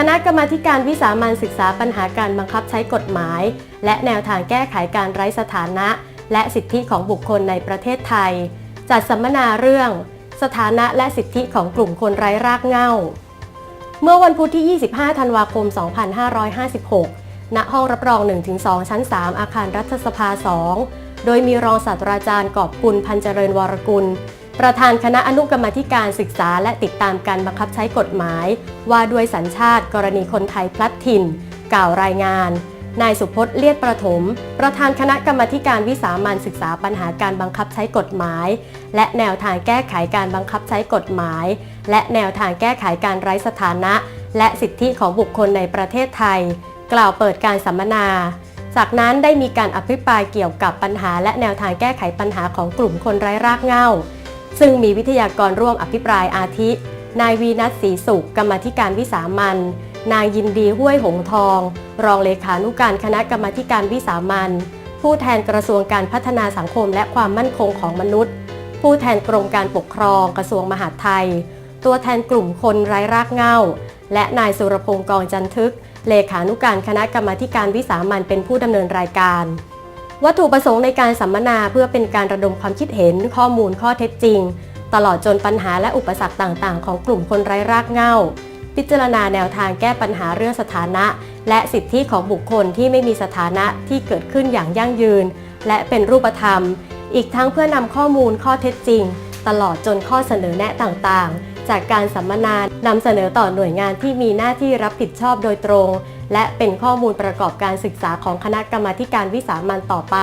คณะกรรมาการวิสามันศึกษาปัญหาการบังคับใช้กฎหมาย และแนวทางแก้ไขการไร้สถานะ และสิทธิของบุคคลในประเทศไทย จัดสัมมนาเรื่อง สถานะและสิทธิของกลุ่มคนไร้รากเหง้า เมื่อวันพุธที่ 25 ธันวาคม 2556 ณ ห้องรับรอง 1-2 ชั้น 3 อาคารรัฐสภา 2 โดยมีรองศาสตราจารย์กอบกุลพันเจริญวรกุล ประธานคณะอนุกรรมธิการศึกษาและติดตามการบังคับใช้กฎหมาย ว่าด้วยสัญชาติกรณีคนไทยพลัดถิ่น กล่าวรายงาน นายสุพจน์เลียดประถม ประธานคณะกรรมธิการวิสามันศึกษาปัญหาการบังคับใช้กฎหมาย และแนวทางแก้ไขการบังคับใช้กฎหมาย และแนวทางแก้ไขการไร้สถานะ และสิทธิของบุคคลในประเทศไทย กล่าวเปิดการสัมมนาจากนั้นได้มีการอภิปรายเกี่ยวกับปัญหาและแนวทางแก้ไขปัญหาของกลุ่มคนไร้รากเหง้า ซึ่งมีวิทยากรร่วมอภิปรายอาทิ นายวีนัทศรีสุข กรรมาธิการวิสามันนางยินดีห้วยหงทอง รองเลขานุการคณะกรรมธิการวิสามันผู้แทนกระทรวงการพัฒนาสังคมและความมั่นคงของมนุษย์ ผู้แทนกรมการปกครองกระทรวงมหาดไทย ตัวแทนกลุ่มคนไร้รากเหง้า และนายสุรพงศ์กองจันทึก เลขานุการคณะกรรมธิการวิสามันเป็นผู้ดำเนินรายการ วัตถุประสงค์ในการสัมมนาเพื่อเป็นการระดมความคิดเห็น ข้อมูลข้อเท็จจริง ตลอดจนปัญหาและอุปสรรคต่างๆ ของกลุ่มคนไร้รากเหง้า พิจารณาแนวทางแก้ปัญหาเรื่องสถานะ และสิทธิของบุคคลที่ไม่มีสถานะที่เกิดขึ้นอย่างยั่งยืน และเป็นรูปธรรม อีกทั้งเพื่อนำข้อมูลข้อเท็จจริง ตลอดจนข้อเสนอแนะต่างๆ จากการสัมมนานำเสนอต่อหน่วยงานที่มีหน้าที่รับผิดชอบโดยตรง และเป็นข้อมูลประกอบการศึกษาของคณะกรรมาการวิสามันต่อไป